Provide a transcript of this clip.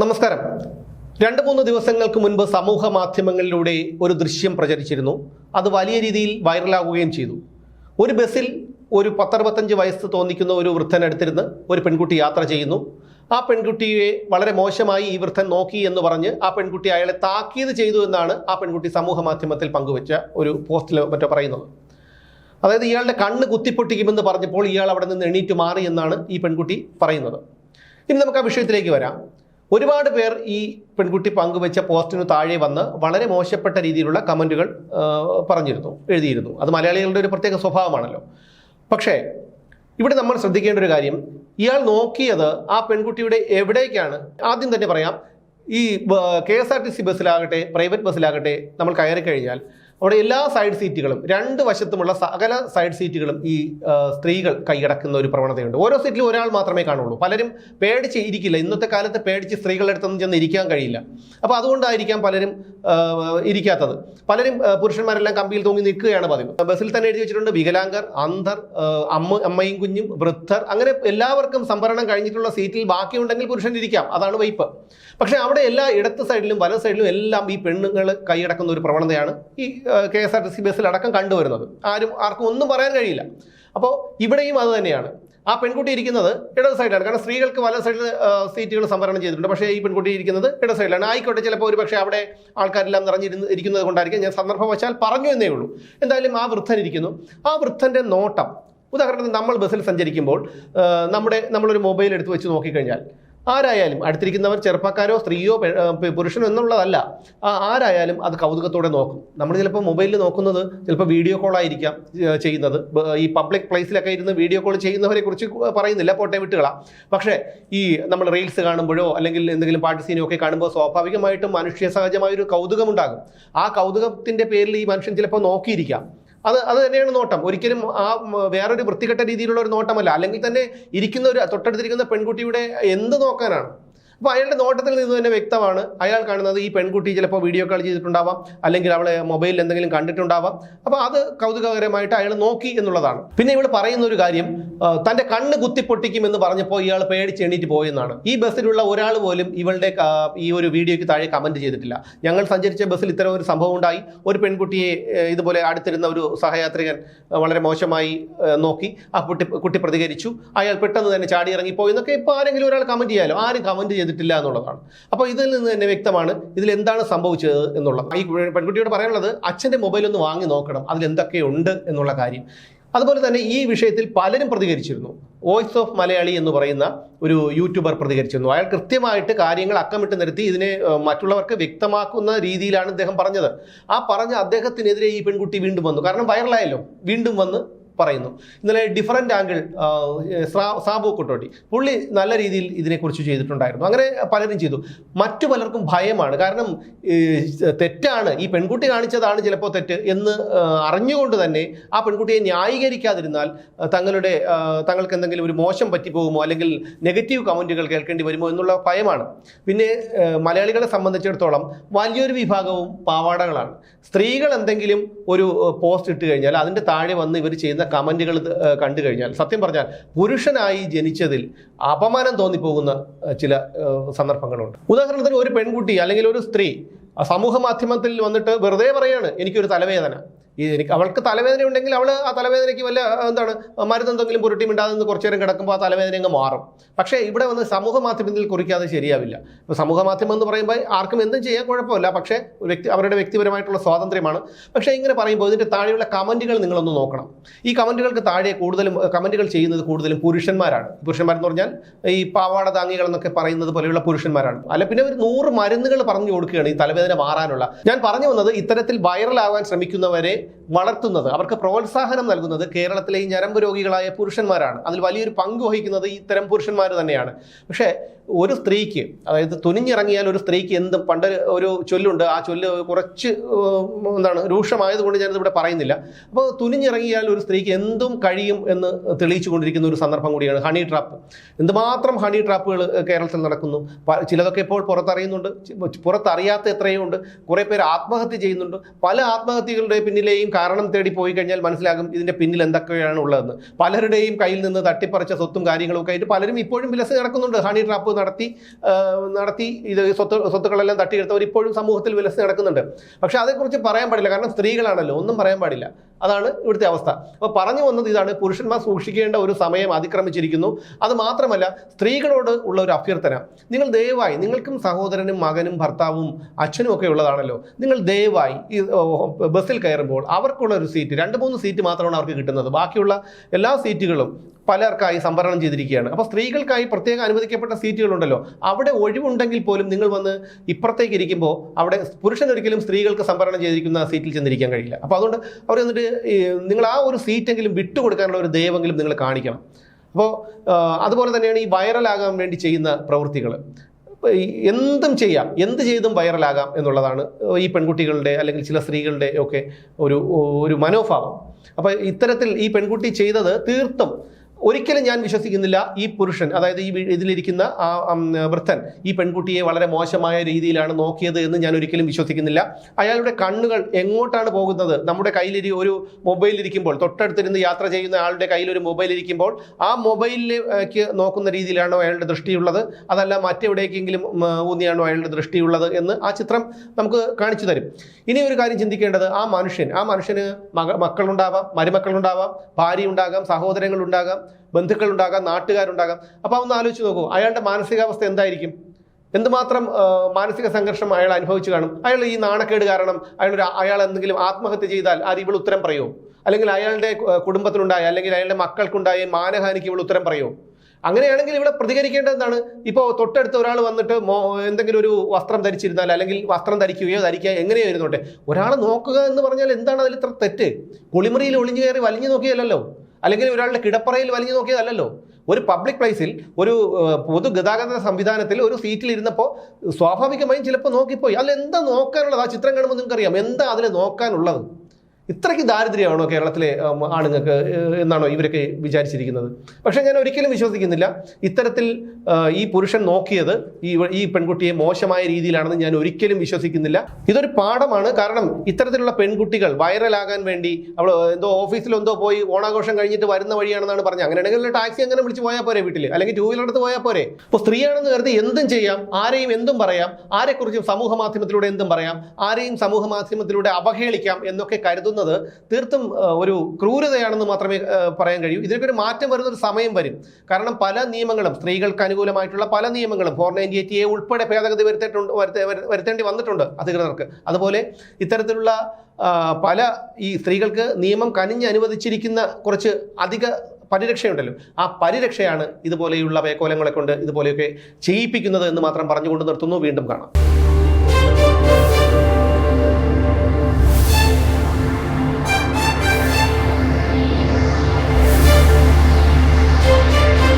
നമസ്കാരം. രണ്ട് മൂന്ന് ദിവസങ്ങൾക്ക് മുൻപ് സമൂഹ മാധ്യമങ്ങളിലൂടെ ഒരു ദൃശ്യം പ്രചരിച്ചിരുന്നു. അത് വലിയ രീതിയിൽ വൈറലാകുകയും ചെയ്തു. ഒരു ബസ്സിൽ ഒരു പത്തറുപത്തഞ്ച് വയസ്സ് തോന്നിക്കുന്ന ഒരു വൃദ്ധൻ അടുത്തിരുന്ന് ഒരു പെൺകുട്ടി യാത്ര ചെയ്യുന്നു. ആ പെൺകുട്ടിയെ വളരെ മോശമായി ഈ വൃദ്ധൻ നോക്കി എന്ന് പറഞ്ഞ് ആ പെൺകുട്ടി അയാളെ താക്കീത് ചെയ്തു എന്നാണ് ആ പെൺകുട്ടി സമൂഹ മാധ്യമത്തിൽ പങ്കുവച്ച ഒരു പോസ്റ്റിൽ മറ്റോ പറയുന്നത്. അതായത് ഇയാളുടെ കണ്ണ് കുത്തിപ്പൊട്ടിക്കുമെന്ന് പറഞ്ഞപ്പോൾ ഇയാൾ അവിടെ നിന്ന് എണീറ്റ് മാറി എന്നാണ് ഈ പെൺകുട്ടി പറയുന്നത്. ഇനി നമുക്ക് ആ വിഷയത്തിലേക്ക് വരാം. ഒരുപാട് പേർ ഈ പെൺകുട്ടി പങ്കുവെച്ച പോസ്റ്റിന് താഴെ വന്ന് വളരെ മോശപ്പെട്ട രീതിയിലുള്ള കമന്റുകൾ പറഞ്ഞിരുന്നു എഴുതിയിരുന്നു. അത് മലയാളികളുടെ ഒരു പ്രത്യേക സ്വഭാവമാണല്ലോ. പക്ഷേ ഇവിടെ നമ്മൾ ശ്രദ്ധിക്കേണ്ട ഒരു കാര്യം ഇയാൾ നോക്കിയത് ആ പെൺകുട്ടിയുടെ എവിടേക്കാണ്? ആദ്യം തന്നെ പറയാം ഈ K S R T C ബസ്സിലാകട്ടെ private ബസ്സിലാകട്ടെ നമ്മൾ കയറി കഴിഞ്ഞാൽ അവിടെ എല്ലാ സൈഡ് സീറ്റുകളും രണ്ട് വശത്തുമുള്ള സകല സൈഡ് സീറ്റുകളും ഈ സ്ത്രീകൾ കൈയടക്കുന്ന ഒരു പ്രവണതയുണ്ട്. ഓരോ സീറ്റിലും ഒരാൾ മാത്രമേ കാണുള്ളൂ. പലരും പേടിച്ച് ഇരിക്കില്ല ഇന്നത്തെ കാലത്ത് പേടിച്ച് സ്ത്രീകളുടെ അടുത്തൊന്നും ചെന്ന് ഇരിക്കാൻ കഴിയില്ല. അപ്പോൾ അതുകൊണ്ടായിരിക്കാം പലരും ഇരിക്കാത്തത്. പലരും പുരുഷന്മാരെല്ലാം കമ്പിയിൽ തൂങ്ങി നിൽക്കുകയാണ് പതിവ്. ബസ്സിൽ തന്നെ എഴുതി വെച്ചിട്ടുണ്ട് വികലാംഗർ അന്ധർ അമ്മ അമ്മയും കുഞ്ഞും വൃദ്ധർ അങ്ങനെ എല്ലാവർക്കും സംവരണം കഴിഞ്ഞിട്ടുള്ള സീറ്റിൽ ബാക്കിയുണ്ടെങ്കിൽ പുരുഷൻ ഇരിക്കാം. അതാണ് വൈപ്പ്. പക്ഷേ അവിടെ എല്ലാ ഇടത്ത് സൈഡിലും വല സൈഡിലും എല്ലാം ഈ പെണ്ണുങ്ങൾ കൈയടക്കുന്ന ഒരു പ്രവണതയാണ് ഈ K S R T C ബസ്സിൽ അടക്കം കണ്ടുവരുന്നത്. ആരും ആർക്കും ഒന്നും പറയാൻ കഴിയില്ല. അപ്പോൾ ഇവിടെയും അത് തന്നെയാണ്. ആ പെൺകുട്ടി ഇരിക്കുന്നത് ഇടത് സൈഡിലാണ്. കാരണം സ്ത്രീകൾക്ക് വല സൈഡിൽ സീറ്റുകൾ സംവരണം ചെയ്തിട്ടുണ്ട്. പക്ഷേ ഈ പെൺകുട്ടി ഇരിക്കുന്നത് ഇടത് സൈഡിലാണ്. ആയിക്കോട്ടെ ചിലപ്പോൾ ഒരു പക്ഷേ അവിടെ ആൾക്കാരെല്ലാം നിറഞ്ഞിരുന്ന് ഇരിക്കുന്നത് കൊണ്ടായിരിക്കും. ഞാൻ സന്ദർഭം വച്ചാൽ പറഞ്ഞു എന്നേ ഉള്ളൂ. എന്തായാലും ആ വൃദ്ധൻ ഇരിക്കുന്നു. ആ വൃദ്ധന്റെ നോട്ടം. ഉദാഹരണത്തിന് നമ്മൾ ബസ്സിൽ സഞ്ചരിക്കുമ്പോൾ നമ്മുടെ നമ്മളൊരു മൊബൈൽ എടുത്ത് വെച്ച് നോക്കിക്കഴിഞ്ഞാൽ ആരായാലും അടുത്തിരിക്കുന്നവർ ചെറുപ്പക്കാരോ സ്ത്രീയോ പുരുഷനോ എന്നുള്ളതല്ല. ആരായാലും അത് കൗതുകത്തോടെ നോക്കും. നമ്മൾ ചിലപ്പോൾ മൊബൈലിൽ നോക്കുന്നത് ചിലപ്പോൾ വീഡിയോ കോൾ ആയിരിക്കാം ചെയ്യുന്നത്. ഈ പബ്ലിക് പ്ലേസിലൊക്കെ ഇരുന്ന് വീഡിയോ കോൾ ചെയ്യുന്നവരെ കുറിച്ച് പറയുന്നില്ല പോട്ടെ വിട്ടുകളാം. പക്ഷേ ഈ നമ്മൾ റീൽസ് കാണുമ്പോഴോ അല്ലെങ്കിൽ എന്തെങ്കിലും പാട്ട് സീനോ ഒക്കെ കാണുമ്പോൾ സ്വാഭാവികമായിട്ടും മനുഷ്യ സഹജമായൊരു കൗതുകമുണ്ടാകും. ആ കൗതുകത്തിന്റെ പേരിൽ ഈ മനുഷ്യൻ ചിലപ്പോൾ നോക്കിയിരിക്കാം. അത് അത് തന്നെയാണ് നോട്ടം. ഒരിക്കലും ആ വേറൊരു വൃത്തികെട്ട രീതിയിലുള്ള ഒരു നോട്ടമല്ല. അല്ലെങ്കിൽ തന്നെ ഇരിക്കുന്ന ഒരു തൊട്ടടുത്തിരിക്കുന്ന പെൺകുട്ടിയുടെ എന്ത് നോക്കാനാണ്? അപ്പോൾ അയാളുടെ നോട്ടത്തിൽ നിന്ന് തന്നെ വ്യക്തമാണ്. അയാൾ കാണുന്നത് ഈ പെൺകുട്ടി ചിലപ്പോൾ വീഡിയോ കോൾ ചെയ്തിട്ടുണ്ടാവാം. അല്ലെങ്കിൽ അവളെ മൊബൈലിൽ എന്തെങ്കിലും കണ്ടിട്ടുണ്ടാവാം. അപ്പോൾ അത് കൗതുകകരമായിട്ട് അയാൾ നോക്കി എന്നുള്ളതാണ്. പിന്നെ ഇവൾ പറയുന്ന ഒരു കാര്യം തന്റെ കണ്ണ് കുത്തിപ്പൊട്ടിക്കും എന്ന് പറഞ്ഞപ്പോൾ ഇയാൾ പേടിച്ച് എണീറ്റ് പോയെന്നാണ്. ഈ ബസ്സിലുള്ള ഒരാൾ പോലും ഇവളുടെ ഈ ഒരു വീഡിയോയ്ക്ക് താഴെ കമന്റ് ചെയ്തിട്ടില്ല. ഞങ്ങൾ സഞ്ചരിച്ച ബസ്സിൽ ഇത്തരം ഒരു സംഭവം ഉണ്ടായി. ഒരു പെൺകുട്ടിയെ ഇതുപോലെ അടുത്തിരുന്ന ഒരു സഹയാത്രികൻ വളരെ മോശമായി നോക്കി. ആ കുട്ടി കുട്ടി പ്രതികരിച്ചു. അയാൾ പെട്ടെന്ന് തന്നെ ചാടി ഇറങ്ങിപ്പോയി എന്നൊക്കെ ഇപ്പോൾ ആരെങ്കിലും ഒരാൾ കമന്റ് ചെയ്യാലോ? ആരും കമന്റ് ചെയ്തിട്ടില്ല. എന്നുള്ളതാണ്. അപ്പോൾ ഇതിൽ നിന്ന് തന്നെ വ്യക്തമാണ് ഇതിൽ എന്താണ് സംഭവിച്ചത് എന്നുള്ളത്. ഈ പെൺകുട്ടിയോട് പറയാനുള്ളത് അച്ഛന്റെ മൊബൈൽ ഒന്ന് വാങ്ങി നോക്കണം അതിൽ എന്തൊക്കെയുണ്ട് എന്നുള്ള കാര്യം. അതുപോലെ തന്നെ ഈ വിഷയത്തിൽ പലരും പ്രതികരിച്ചിരുന്നു. വോയിസ് ഓഫ് മലയാളി എന്ന് പറയുന്ന ഒരു യൂട്യൂബർ പ്രതികരിച്ചിരുന്നു. അയാൾ കൃത്യമായിട്ട് കാര്യങ്ങൾ അക്കമിട്ട് നിരത്തി ഇതിനെ മറ്റുള്ളവർക്ക് വ്യക്തമാക്കുന്ന രീതിയിലാണ് അദ്ദേഹം പറഞ്ഞത്. ആ പറഞ്ഞ അദ്ദേഹത്തിനെതിരെ ഈ പെൺകുട്ടി വീണ്ടും വന്നു. കാരണം വൈറലായല്ലോ വീണ്ടും വന്ന് പറയുന്നു. ഇന്നലെ ഡിഫറന്റ് ആംഗിൾ സാബു കുട്ടോട്ടി പുള്ളി നല്ല രീതിയിൽ ഇതിനെക്കുറിച്ച് ചെയ്തിട്ടുണ്ടായിരുന്നു. അങ്ങനെ പലരും ചെയ്തു. മറ്റു പലർക്കും ഭയമാണ്. കാരണം തെറ്റാണ്. ഈ പെൺകുട്ടി കാണിച്ചതാണ് ചിലപ്പോൾ തെറ്റ് എന്ന് അറിഞ്ഞുകൊണ്ട് തന്നെ ആ പെൺകുട്ടിയെ ന്യായീകരിക്കാതിരുന്നാൽ തങ്ങളുടെ തങ്ങൾക്ക് എന്തെങ്കിലും ഒരു മോശം പറ്റിപ്പോകുമോ അല്ലെങ്കിൽ നെഗറ്റീവ് കമന്റുകൾ കേൾക്കേണ്ടി വരുമോ എന്നുള്ള ഭയമാണ്. പിന്നെ മലയാളികളെ സംബന്ധിച്ചിടത്തോളം വലിയൊരു വിഭാഗവും പാവാടകളാണ്. സ്ത്രീകൾ എന്തെങ്കിലും ഒരു പോസ്റ്റ് ഇട്ട് കഴിഞ്ഞാൽ അതിന്റെ താഴെ വന്ന് ഇവർ ചെയ്യുന്ന കമന്റുകൾ കണ്ടു കഴിഞ്ഞാൽ സത്യം പറഞ്ഞാൽ പുരുഷനായി ജനിച്ചതിൽ അപമാനം തോന്നിപ്പോകുന്ന ചില സന്ദർഭങ്ങളുണ്ട്. ഉദാഹരണത്തിന് ഒരു പെൺകുട്ടി അല്ലെങ്കിൽ ഒരു സ്ത്രീ സമൂഹ മാധ്യമത്തിൽ വന്നിട്ട് വെറുതെ പറയാണ് എനിക്കൊരു തലവേദന. ഈ എനിക്ക് അവൾക്ക് തലവേദന ഉണ്ടെങ്കിൽ അവൾ ആ തലവേദനയ്ക്ക് വല്ല എന്താണ് മരുന്നെന്തെങ്കിലും പുരട്ടി മിണ്ടാതെ നിന്ന് കുറച്ചു നേരം കിടക്കുമ്പോൾ ആ തലവേദന അങ്ങ് മാറും. പക്ഷേ ഇവിടെ വന്ന് സമൂഹ മാധ്യമത്തിൽ കുറിക്കാതെ ശരിയാവില്ല. ഇപ്പോൾ സമൂഹ മാധ്യമം എന്ന് പറയുമ്പോൾ ആർക്കും എന്തും ചെയ്യാൻ കുഴപ്പമില്ല. പക്ഷേ വ്യക്തി അവരുടെ വ്യക്തിപരമായിട്ടുള്ള സ്വാതന്ത്ര്യമാണ്. പക്ഷേ ഇങ്ങനെ പറയുമ്പോൾ ഇതിന്റെ താഴെയുള്ള കമന്റുകൾ നിങ്ങളൊന്ന് നോക്കണം. ഈ കമന്റുകൾക്ക് താഴെ കൂടുതലും കമന്റുകൾ ചെയ്യുന്നത് കൂടുതലും പുരുഷന്മാരാണ്. പുരുഷന്മാരെന്ന് പറഞ്ഞാൽ ഈ പാവാട താങ്ങികൾ എന്നൊക്കെ പറയുന്നത് പോലെയുള്ള പുരുഷന്മാരാണ്. അല്ല പിന്നെ ഒരു നൂറ് മരുന്നുകൾ പറഞ്ഞു കൊടുക്കുകയാണ് ഈ തലവേദന മാറാനുള്ള. ഞാൻ പറഞ്ഞു വന്നത് ഇത്തരത്തിൽ വൈറലാവാൻ ശ്രമിക്കുന്നവരെ വളർത്തുന്നത് അവർക്ക് പ്രോത്സാഹനം നൽകുന്നത് കേരളത്തിലെ ഈ ഞരമ്പ് രോഗികളായ പുരുഷന്മാരാണ്. അതിൽ വലിയൊരു പങ്ക് വഹിക്കുന്നത് ഇത്തരം പുരുഷന്മാർ തന്നെയാണ്. പക്ഷേ ഒരു സ്ത്രീക്ക് അതായത് തുനിഞ്ഞിറങ്ങിയാൽ ഒരു സ്ത്രീക്ക് എന്തും പണ്ട് ഒരു ചൊല്ലുണ്ട് ആ ചൊല്ല് കുറച്ച് എന്താണ് രൂക്ഷമായതുകൊണ്ട് ഞാനിത് ഇവിടെ പറയുന്നില്ല. അപ്പോൾ തുനിഞ്ഞിറങ്ങിയാൽ ഒരു സ്ത്രീക്ക് എന്തും കഴിയും എന്ന് തെളിയിച്ചു കൊണ്ടിരിക്കുന്ന ഒരു സന്ദർഭം കൂടിയാണ് ഹണി ട്രാപ്പ്. എന്തുമാത്രം ഹണി ട്രാപ്പുകൾ കേരളത്തിൽ നടക്കുന്നു? ചിലതൊക്കെ ഇപ്പോൾ പുറത്തറിയുന്നുണ്ട് പുറത്തറിയാത്ത എത്രയോ ഉണ്ട്. കുറേ പേര് ആത്മഹത്യ ചെയ്യുന്നുണ്ട്. പല ആത്മഹത്യകളുടെ പിന്നിലെയും കാരണം തേടി പോയി കഴിഞ്ഞാൽ മനസ്സിലാകും ഇതിന്റെ പിന്നിൽ എന്തൊക്കെയാണ് ഉള്ളതെന്ന്. പലരുടെയും കയ്യിൽ നിന്ന് തട്ടിപ്പറിച്ച സ്വത്തും കാര്യങ്ങളൊക്കെ ആയിട്ട് പലരും ഇപ്പോഴും വിലസ് നടക്കുന്നുണ്ട് ഹണി ട്രാപ്പ് നടത്തി നടത്തി ഇത് സ്വത്ത് സ്വത്തുക്കളെല്ലാം തട്ടിയെടുത്തവർ ഇപ്പോഴും സമൂഹത്തിൽ വിലസ് നടക്കുന്നുണ്ട് പക്ഷെ അതേക്കുറിച്ച് പറയാൻ പാടില്ല. കാരണം സ്ത്രീകളാണല്ലോ ഒന്നും പറയാൻ പാടില്ല. അതാണ് ഇവിടുത്തെ അവസ്ഥ. അപ്പോൾ പറഞ്ഞു വന്നത് ഇതാണ് പുരുഷന്മാർ സൂക്ഷിക്കേണ്ട ഒരു സമയം അതിക്രമിച്ചിരിക്കുന്നു. അത് മാത്രമല്ല സ്ത്രീകളോട് ഉള്ള ഒരു അഭ്യർത്ഥന. നിങ്ങൾ ദയവായി നിങ്ങൾക്കും സഹോദരനും മകനും ഭർത്താവും അച്ഛനും ഒക്കെ ഉള്ളതാണല്ലോ. നിങ്ങൾ ദയവായി ഈ ബസ്സിൽ കയറുമ്പോൾ അവർക്കുള്ള ഒരു സീറ്റ് രണ്ട് മൂന്ന് സീറ്റ് മാത്രമാണ് അവർക്ക് കിട്ടുന്നത്. ബാക്കിയുള്ള എല്ലാ സീറ്റുകളും പലർക്കായി സംവരണം ചെയ്തിരിക്കുകയാണ്. അപ്പോൾ സ്ത്രീകൾക്കായി പ്രത്യേകം അനുവദിക്കപ്പെട്ട സീറ്റുകളുണ്ടല്ലോ അവിടെ ഒഴിവുണ്ടെങ്കിൽ പോലും നിങ്ങൾ വന്ന് ഇപ്പുറത്തേക്ക് ഇരിക്കുമ്പോൾ അവിടെ പുരുഷനൊരിക്കലും സ്ത്രീകൾക്ക് സംവരണം ചെയ്തിരിക്കുന്ന സീറ്റിൽ ചെന്നിരിക്കാൻ കഴിയില്ല. അപ്പോൾ അതുകൊണ്ട് അവർ എന്നിട്ട് നിങ്ങൾ ആ ഒരു സീറ്റെങ്കിലും വിട്ടുകൊടുക്കാനുള്ള ഒരു ദയവെങ്കിലും നിങ്ങൾ കാണിക്കണം. അപ്പോൾ അതുപോലെ തന്നെയാണ് ഈ വൈറലാകാൻ വേണ്ടി ചെയ്യുന്ന പ്രവൃത്തികൾ എന്തും ചെയ്യാം എന്ത് ചെയ്തും വൈറലാകാം എന്നുള്ളതാണ് ഈ പെൺകുട്ടികളുടെ അല്ലെങ്കിൽ ചില സ്ത്രീകളുടെ ഒക്കെ ഒരു ഒരു മനോഭാവം. അപ്പോൾ ഇത്തരത്തിൽ ഈ പെൺകുട്ടി ചെയ്തത് തീർത്തും ഒരിക്കലും ഞാൻ വിശ്വസിക്കുന്നില്ല ഈ പുരുഷൻ അതായത് ഈ ഇതിലിരിക്കുന്ന ആ വൃദ്ധൻ ഈ പെൺകുട്ടിയെ വളരെ മോശമായ രീതിയിലാണ് നോക്കിയത് എന്ന് ഞാൻ ഒരിക്കലും വിശ്വസിക്കുന്നില്ല. അയാളുടെ കണ്ണുകൾ എങ്ങോട്ടാണ് പോകുന്നത്? നമ്മുടെ കയ്യിലിരി ഒരു മൊബൈൽ ഇരിക്കുമ്പോൾ തൊട്ടടുത്തിരുന്ന് യാത്ര ചെയ്യുന്ന ആളുടെ കയ്യിൽ ഒരു മൊബൈൽ ഇരിക്കുമ്പോൾ ആ മൊബൈലിലേക്ക് നോക്കുന്ന രീതിയിലാണോ അയാളുടെ ദൃഷ്ടിയുള്ളത്? അതല്ല മറ്റെവിടേക്കെങ്കിലും ഊന്നിയാണോ അയാളുടെ ദൃഷ്ടിയുള്ളത് എന്ന് ആ ചിത്രം നമുക്ക് കാണിച്ചു തരും. ഇനി ഒരു കാര്യം ചിന്തിക്കേണ്ടത് ആ മനുഷ്യൻ ആ മനുഷ്യന് മക മക്കളുണ്ടാവാം മരുമക്കളുണ്ടാവാം ഭാര്യ ഉണ്ടാകാം സഹോദരങ്ങളുണ്ടാകാം ബന്ധുക്കളുണ്ടാകാം നാട്ടുകാരുണ്ടാകാം. അപ്പോൾ ഒന്ന് ആലോചിച്ച് നോക്കൂ അയാളുടെ മാനസികാവസ്ഥ എന്തായിരിക്കും? എന്തുമാത്രം മാനസിക സംഘർഷം അയാൾ അനുഭവിച്ചു കാണും? അയാൾ ഈ നാണക്കേട് കാരണം അയാളൊരു അയാൾ എന്തെങ്കിലും ആത്മഹത്യ ചെയ്താൽ ആര് ഇവൾ ഉത്തരം പറയുമോ അല്ലെങ്കിൽ അയാളുടെ കുടുംബത്തിനുണ്ടായ അല്ലെങ്കിൽ അയാളുടെ മക്കൾക്കുണ്ടായ മാനഹാനിക്ക് ഇവൾ ഉത്തരം പറയുമോ അങ്ങനെയാണെങ്കിൽ ഇവിടെ പ്രതികരിക്കേണ്ടത് എന്താണ്? ഇപ്പോൾ തൊട്ടടുത്ത് ഒരാൾ വന്നിട്ട് എന്തെങ്കിലും ഒരു വസ്ത്രം ധരിച്ചിരുന്നാൽ അല്ലെങ്കിൽ വസ്ത്രം ധരിക്കുകയോ ധരിക്കുക എങ്ങനെയോ ഇരുന്നോട്ടെ. ഒരാൾ നോക്കുക എന്ന് പറഞ്ഞാൽ എന്താണ് അതിൽ ഇത്ര തെറ്റ്? കുളിമുറിയിൽ ഒളിഞ്ഞു കയറി വലിഞ്ഞു നോക്കിയല്ലോ അല്ലെങ്കിൽ ഒരാളുടെ കിടപ്പറയിൽ വലിഞ്ഞു നോക്കിയതല്ലല്ലോ. ഒരു പബ്ലിക് പ്ലേസിൽ ഒരു പൊതുഗതാഗത സംവിധാനത്തിൽ ഒരു സീറ്റിൽ ഇരുന്നപ്പോൾ സ്വാഭാവികമായും ചിലപ്പോൾ നോക്കിപ്പോയി. അല്ല എന്താ നോക്കാനുള്ളത്? ആ ചിത്രം കാണുമ്പോൾ നിങ്ങൾക്കറിയാം. എന്താ അതിൽ നോക്കാനുള്ളത്? ഇത്രയ്ക്ക് ദാരിദ്ര്യമാണോ കേരളത്തിലെ ആണുങ്ങൾക്ക് എന്നാണോ ഇവരൊക്കെ വിചാരിച്ചിരിക്കുന്നത്? പക്ഷേ ഞാൻ ഒരിക്കലും വിശ്വസിക്കുന്നില്ല. ഇത്തരത്തിൽ ഈ പുരുഷൻ നോക്കിയത് ഈ ഈ പെൺകുട്ടിയെ മോശമായ രീതിയിലാണെന്ന് ഞാൻ ഒരിക്കലും വിശ്വസിക്കുന്നില്ല. ഇതൊരു പാഠമാണ്. കാരണം ഇത്തരത്തിലുള്ള പെൺകുട്ടികൾ വൈറലാകാൻ വേണ്ടി അവൾ എന്തോ ഓഫീസിൽ എന്തോ പോയി ഓണാഘോഷം കഴിഞ്ഞിട്ട് വരുന്ന വഴിയാണെന്നാണ് പറഞ്ഞത്. അങ്ങനെയാണെങ്കിൽ ടാക്സി അങ്ങനെ വിളിച്ച് പോയാൽ പോരെ വീട്ടിൽ അല്ലെങ്കിൽ ടൂ വീലർ എടുത്ത് പോയാൽ പോരെ? ഇപ്പോൾ സ്ത്രീയാണെന്ന് കരുതി എന്തും ചെയ്യാം. ആരെയും എന്തും പറയാം. ആരെക്കുറിച്ചും സമൂഹ മാധ്യമത്തിലൂടെ എന്തും പറയാം. ആരെയും സമൂഹ മാധ്യമത്തിലൂടെ അവഹേളിക്കാം എന്നൊക്കെ കരുതുന്നത് തീർത്തും ഒരു ക്രൂരതയാണെന്ന് മാത്രമേ പറയാൻ കഴിയൂ. ഇതിനൊക്കെ ഒരു മാറ്റം വരുന്ന ഒരു സമയം വരും. കാരണം പല നിയമങ്ങളും സ്ത്രീകൾക്ക് അനുകൂലമായിട്ടുള്ള പല നിയമങ്ങളും ഫോർ നയന്റി എയ്റ്റ് എ ഉൾപ്പെടെ ഭേദഗതി വരുത്തിയിട്ടുണ്ട് വരുത്ത- വരു- വരുത്തേണ്ടി വന്നിട്ടുണ്ട് അധികൃതർക്ക്. അതുപോലെ ഇത്തരത്തിലുള്ള പല ഈ സ്ത്രീകൾക്ക് നിയമം കനിഞ്ഞ് അനുവദിച്ചിരിക്കുന്ന കുറച്ച് അധിക പരിരക്ഷയുണ്ടല്ലോ. ആ പരിരക്ഷയാണ് ഇതുപോലെയുള്ള വേക്കോലങ്ങളെ കൊണ്ട് ഇതുപോലെയൊക്കെ ചെയ്യിപ്പിക്കുന്നത് എന്ന് മാത്രം പറഞ്ഞുകൊണ്ട് നിർത്തുന്നു. വീണ്ടും കാണാം.